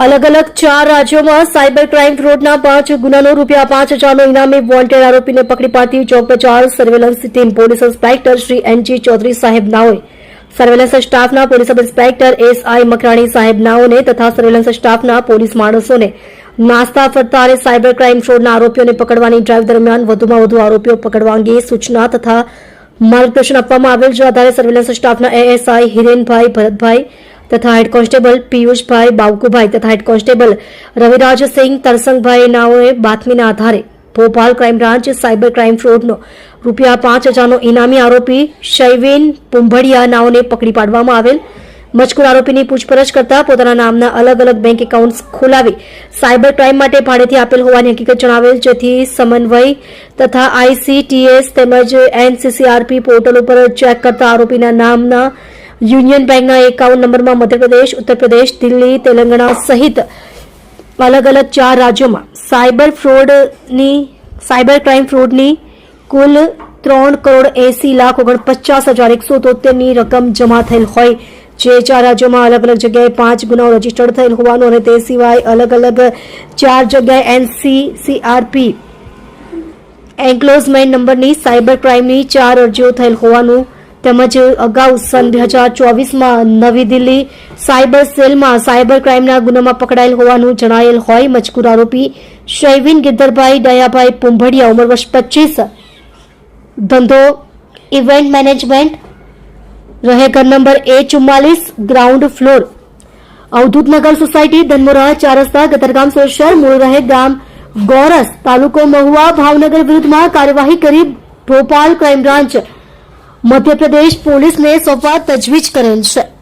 અલગ અલગ ચાર રાજ્યોમાં સાયબર ક્રાઇમ ફ્રોડના પાંચ ગુનાનો રૂપિયા પાંચ હજારનો ઇનામી વોન્ટેડ આરોપીને પકડી પાડતી ચોક ચાર surveillance team police inspector Shri NG Chaudhari saheb નાઓએ. Surveillance સ્ટાફના police sub inspector SI Makrani saheb નાઓને તથા સર્વેલન્સ સ્ટાફના પોલીસ માણસોને નાસ્તા ફરતા અને સાયબર ક્રાઇમ ફ્રોડના આરોપીઓને પકડવાની ડ્રાઈવ દરમિયાન વધુમાં વધુ આરોપીઓ પકડવા અંગે સૂચના તથા માર્ગદર્શન આપવામાં આવેલ જે આધારે સર્વેલન્સ સ્ટાફના એએસઆઈ હિરેનભાઈ ભરતભાઈ તથા હેડ કોન્સ્ટેબલ પિયુષભાઈ બાવકુભાઈ તથા હેડ કોન્સ્ટેબલ રવિરાજસિંહ તરસંગભાઈ નાઓએ બાતમીના આધારે Bhopal crime branch cyber crime ફ્રોડનો રૂપિયા પાંચ હજારનો ઇનામી આરોપી શૈવિન પુંભડિયા નાઓને પકડી પાડવામાં આવેલ. મજકૂર આરોપીની પૂછપરછ કરતા પોતાના નામના અલગ અલગ બેંક એકાઉન્ટ્સ ખોલાવી સાયબર ક્રાઇમ માટે ભાડેથી આપેલ હોવાની હકીકત જણાવેલ, જેથી સમન્વય તથા આઈસીટીએસ તેમજ એનસીસીઆરપી પોર્ટલ ઉપર ચેક કરતા આરોપીના નામના યુનિયન બેંકના એકાઉન્ટ નંબરમાં મધ્યપ્રદેશ ઉત્તર પ્રદેશ દિલ્હી, તેલંગાણા સહિત અલગ અલગ ચાર રાજ્યોમાં સાયબર ફ્રોડની સાયબર ક્રાઇમ ફ્રોડની કુલ ત્રણ કરોડ એસી લાખ ઓગણપચાસ હજાર એકસો તોતેરની રકમ જમા થયેલ હોય. જે ચાર રાજ્યોમાં અલગ અલગ જગ્યાએ પાંચ ગુનાઓ રજીસ્ટર્ડ થયેલ હોવાનું અને તે સિવાય અલગ અલગ ચાર જગ્યાએ એનસીસીઆરપી એન્ક્લોઝમેન્ટ નંબરની સાયબર ક્રાઇમની ચાર અરજીઓ થયેલ હોવાનું તેમજ અગાઉ સન બે હજાર ચોવીસમાં નવી દિલ્હી સાયબર સેલમાં સાયબર ક્રાઇમના ગુનામાં પકડાયેલ હોવાનું જણાયેલ હોય મજકૂર આરોપી શૈવિન ગિદ્દરભાઈ દયાભાઈ પુંભડિયા ઉંમર વર્ષ પચીસ. ધંધો, ઇવેન્ટ મેનેજમેન્ટ, રહે ઘર નંબર એ ચુમ્માલીસ, ground floor. Avadhutnagar society Dhanmora ચાર રસ્તા ગતરગામ સોળ મૂળ રહે ગામ ગોરસ, તાલુકો મહુવા ભાવનગર વિરુદ્ધમાં કાર્યવાહી કરી ભોપાલ ક્રાઇમ બ્રાન્ચ મધ્યપ્રદેશ પોલીસને સોંપવા તજવીજ કરેલ છે.